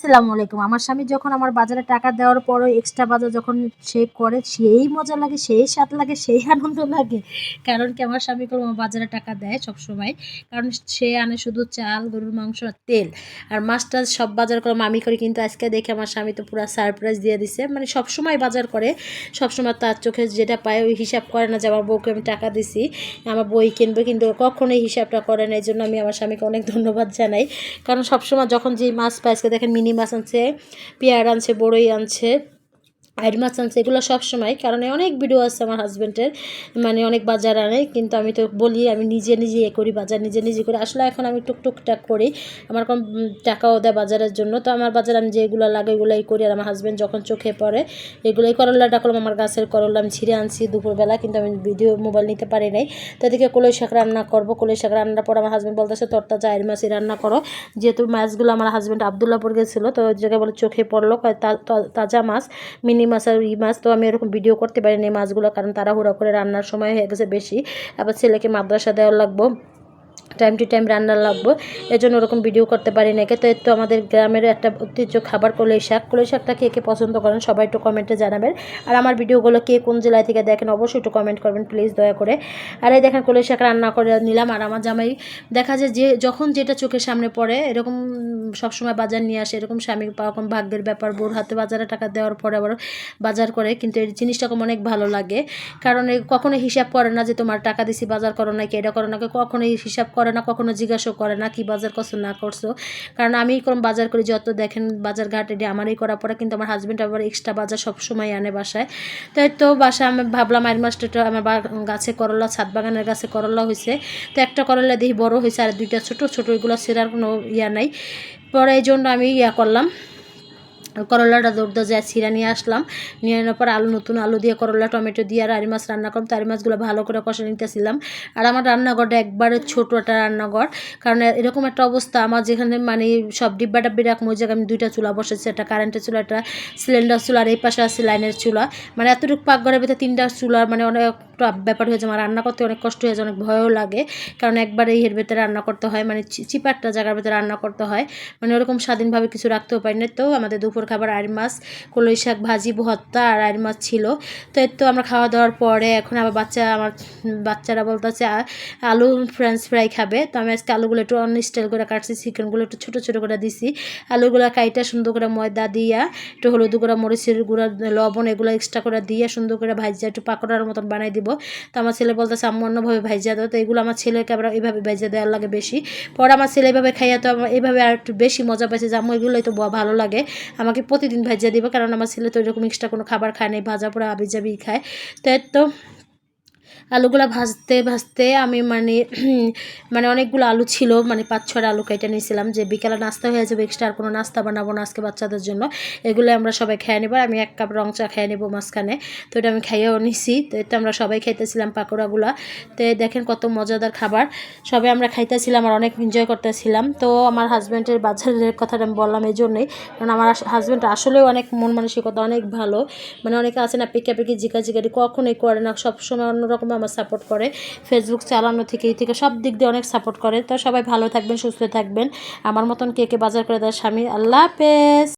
আসসালামু আলাইকুম। আমার স্বামী যখন আমার বাজারে টাকা দেওয়ার পরও এক্সট্রা বাজার যখন সে করে, সেই মজা লাগে, সেই স্বাদ লাগে, সেই আনন্দ লাগে। কারণ কি, আমার স্বামী কোনো বাজারে টাকা দেয় সব সময় কারণ সে আনে শুধু চাল, গরুর মাংস আর তেল। আর মাছ টাছ সব বাজার করে আমি করি কিন্তু আজকে দেখে আমার স্বামী তো পুরো সারপ্রাইজ দিয়ে দিছে। মানে সব সময় বাজার করে সব সময় তার চোখে যেটা পায় ওই হিসাব করে না যে আমার বউকে আমি টাকা দিছি, আমার বই কিনবো কিন্তু কখনোই হিসাবটা করে না। এই জন্য আমি আমার স্বামীকে অনেক ধন্যবাদ জানাই। কারণ সবসময় যখন যে মাছ পায়, আজকে দেখেন মিনি মাছ আনছে পেয়ার আনছে বড়ই আনছে। আইড মাছ এগুলো সবসময়, কারণ অনেক ভিডিও আছে আমার হাজব্যান্ডের মানে অনেক বাজার আনে, কিন্তু আমি তো বলি, আমি নিজে নিজে এ করি, বাজার নিজে নিজে করি। আসলে এখন আমি টুক টুকটাক করি, আমার কম টাকাও দেয় বাজারের জন্য। তো আমার বাজার আমি যেগুলো লাগে এগুলোই করি, আর আমার হাজব্যান্ড যখন চোখে পড়ে, এগুলোই করল্লাটা করলাম আমার গাছের করল্লা আমি ছিঁড়ে আনছি দুপুরবেলা, কিন্তু আমি ভিডিও মোবাইল নিতে পারি নাই। তো এদিকে কলই শাক রান্না করব, কলই শাক রান্নার পর আমার হাজব্যান্ড বলতেছে তরতা চায়ের মাছই রান্না করো। যেহেতু মাছগুলো আমার হাজব্যান্ড আবদুল্লাপুর গেছিল, তো ওই জায়গায় বলে, চোখে পড়ল তাজা মাছ, মিনি মাছ আর ই মাছ তো আমি এরকম ভিডিও করতে পারিনি মাছগুলো, কারণ তাড়াহুড়া করে রান্নার সময় হয়ে গেছে বেশি। আবার ছেলেকে মাদ্রাসা দেওয়া লাগবো। টাইম টু টাইম রান্না লাগবো এর জন্য ওরকম ভিডিও করতে পারি না। তো এর তো আমাদের গ্রামের একটা ঐতিহ্য খাবার, কলই শাক। কলই শাকটা কে কে পছন্দ করেন সবাই একটু কমেন্টে জানাবেন। আর আমার ভিডিওগুলো কে কোন জেলায় থেকে দেখেন অবশ্যই একটু কমেন্ট করবেন প্লিজ দয়া করে। আর এই দেখেন কলই শাক রান্না করে নিলাম, আর আমার জামাই দেখা যায় যে যখন যেটা চোখের সামনে পড়ে, এরকম সবসময় বাজার নিয়ে আসে, এরকম স্বামীর পাওয়া ভাগ্যের ব্যাপার, বোর হাতে বাজারে টাকা দেওয়ার পরে আবার বাজার করে, কিন্তু এই জিনিসটা অনেক ভালো লাগে। কারণ কখনো হিসাব করে না যে তোমার টাকা দিছি, বাজার করো না কি এটা করো না কি কখনোই হিসাব করে না, কখনো জিজ্ঞাসাও করে না কি বাজার করছ, না করছ। কারণ আমি কোন বাজার করি, যত দেখেন বাজার ঘাটে দিয়ে আমারই করার পরে কিন্তু আমার হাজব্যান্ড আবার এক্সট্রা বাজার সব সময় আনে বাসায়। তাই তো বাসায় আমি ভাবলাম আইন মাস্টারটা আমার গাছে করলা, ছাদ বাগানের গাছে করলা হয়েছে তো একটা করলা দেখি বড় হয়েছে আর দুইটা ছোট ছোট ওইগুলো সেরার কোনো ইয়া নাই। পরে এই জন্য আমি ইয়া করলাম। করলাটা দৌড় যায় ছিঁড়া নিয়ে আসলাম। নিয়ে আনার পর আলু, নতুন আলু দিয়ে করলা, টমেটো দিয়ে আর আরি মাছ রান্না করলাম। তো আরি মাছগুলো ভালো করে কষে নিতেছিলাম। আর আমার রান্নাঘরটা একবারে ছোটো একটা রান্নাঘর। কারণ এরকম একটা অবস্থা, আমার যেখানে মানে সব ডিব্বা ডাব্বি রাখব ওই আমি দুইটা চুলা বসেছি, একটা কারেন্টের চুলা, একটা সিলিন্ডার চুলা, আর এই পাশে আছে লাইনের চুলা। মানে এতটুকু পাকঘরের ভিতরে তিনটা চুলা মানে অনেক ব্যাপার হয়ে যায়, আমার রান্না করতে অনেক কষ্ট হয়ে যায়, অনেক ভয়ও লাগে। কারণ একবারে এর ভেতরে রান্না করতে হয় মানে চি- চিপাট্টা জায়গার ভেতরে রান্না করতে হয়। মানে ওরকম স্বাধীনভাবে কিছু রাখতেও পারি না তো আমাদের দুপুর খাবার আর মাছ, কলই শাক, ভাজি, ভর্তা আর আর মাছ ছিল। তো এর তো আমরা খাওয়া দাওয়ার পরে এখন আবার বাচ্চা, আমার বাচ্চারা বলতেছে আলু ফ্রেঞ্চ ফ্রাই খাবে। তো আমি আজকে আলুগুলো একটু অন্য স্টাইল করে কাটছি, চিকেনগুলো একটু ছোটো ছোটো করে দিছি। আলুগুলো কাইটা সুন্দর করে ময়দা দিয়া, একটু হলুদ গুঁড়া, মরিচের গুঁড়া, লবণ এগুলো এক্সট্রা করে দিয়ে সুন্দর করে ভাজিয়া একটু পাকোড়ার মতন বানাই দিব। তো আমার ছেলে বলতেছে, আম্মু, অন্যভাবে ভাইজা দাও। তো এগুলো আমার ছেলেকে আমরা এইভাবে ভাইজা দেওয়ার লাগে বেশি। পরে আমার ছেলে এইভাবে খাইয়া তো আমার এইভাবে আর একটু বেশি মজা পাইছে যে আমার এগুলোই তো ভালো লাগে। আমাকে প্রতিদিন ভাইজা দিবে। কারণ আমার ছেলে তো এরকম এক্সট্রা কোনো খাবার খায় নাই, ভাজা পোড়া আবি জাবি খায়। তো এর তো আলুগুলো ভাজতে ভাজতে আমি মানে মানে অনেকগুলো আলু ছিল মানে পাঁচ ছটা আলু কেটে নিয়েছিলাম যে বিকেলে নাস্তা হয়ে যাবে এক্সট্রা আর কোনো নাস্তা বানাবো না আজকে বাচ্চাদের জন্য। এগুলো আমরা সবাই খেয়ে নেব আমি এক কাপ রং চা খেয়ে নেব মাঝখানে। তো এটা আমি খাইয়েও নিছি, তো এটা আমরা সবাই খাইতেছিলাম পাকোড়াগুলো। তো দেখেন কত মজাদার খাবার। সবাই আমরা খাইতেছিলাম আর অনেক এনজয় করতেছিলাম। তো আমার হাজব্যান্ডের বাজারের কথাটা আমি বললাম এই জন্যই কারণ আমার হাজব্যান্ড আসলেও অনেক মন মানসিকতা অনেক ভালো। মানে অনেকে আছে না, পেকাপেকি জিকা জিকারি কখনোই করে না, সবসময় অন্যরকম আমার সাপোর্ট করে। ফেসবুক চালানো থেকে, এই থেকে সব দিক দিয়ে অনেক সাপোর্ট করে। তো সবাই ভালো থাকবেন, সুস্থ থাকবেন। আমার মতন কে কে বাজার করে দেয় স্বামী, আল্লাহ হাফেজ।